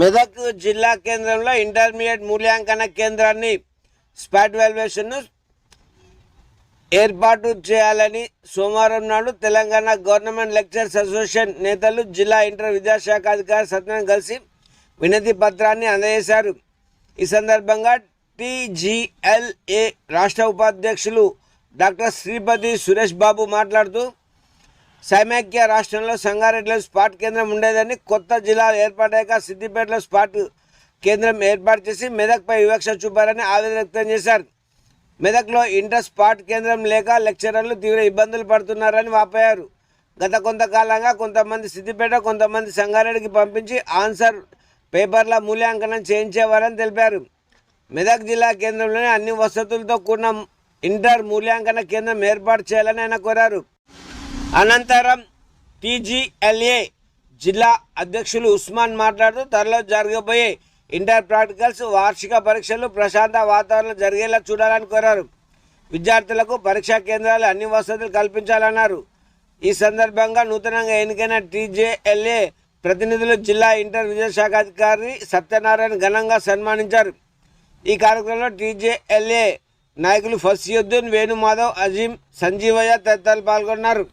మెదక్ జిల్లా కేంద్రంలో ఇంటర్మీడియట్ మూల్యాంకన కేంద్రాన్ని స్పాట్ వాల్యుయేషన్ను ఏర్పాటు చేయాలని సోమవారం నాడు తెలంగాణ గవర్నమెంట్ లెక్చర్స్ అసోసియేషన్ నేతలు జిల్లా ఇంటర్ విద్యాశాఖ అధికారి సత్యం కలిసి వినతి పత్రాన్ని అందజేశారు. ఈ సందర్భంగా టీజీఎల్ఏ రాష్ట్ర ఉపాధ్యక్షులు డాక్టర్ శ్రీపతి సురేష్ బాబు మాట్లాడుతూ సమైక్య రాష్ట్రంలో సంగారెడ్డిలో స్పాట్ కేంద్రం ఉండేదని కొత్త జిల్లాలు ఏర్పాటాక సిద్దిపేటలో స్పాట్ కేంద్రం ఏర్పాటు చేసి మెదక్పై వివక్ష చూపారని ఆవేదన వ్యక్తం చేశారు. మెదక్లో ఇంటర్ స్పాట్ కేంద్రం లేక లెక్చరర్లు తీవ్ర ఇబ్బందులు పడుతున్నారని వాపోయారు. గత కొంతకాలంగా కొంతమంది సిద్దిపేట కొంతమంది సంగారెడ్డికి పంపించి ఆన్సర్ పేపర్ల మూల్యాంకనం చేయించేవారని తెలిపారు. మెదక్ జిల్లా కేంద్రంలోని అన్ని వసతులతో కూడిన ఇంటర్ మూల్యాంకన కేంద్రం ఏర్పాటు చేయాలని ఆయన కోరారు. అనంతరం టీజీఎల్ఏ జిల్లా అధ్యక్షులు ఉస్మాన్ మాట్లాడుతూ త్వరలో జరగబోయే ఇంటర్ ప్రాక్టికల్స్ వార్షిక పరీక్షలు ప్రశాంత వాతావరణం జరిగేలా చూడాలని కోరారు. విద్యార్థులకు పరీక్షా కేంద్రాలు అన్ని వసతులు కల్పించాలన్నారు. ఈ సందర్భంగా నూతనంగా ఎన్నికైన టీజేఎల్ఏ ప్రతినిధులు జిల్లా ఇంటర్ విద్యాశాఖ అధికారి సత్యనారాయణ ఘనంగా సన్మానించారు. ఈ కార్యక్రమంలో టీజేఎల్ఏ నాయకులు ఫసియుద్దీన్ వేణుమాధవ్ అజీం సంజీవయ్య తదితరులు పాల్గొన్నారు.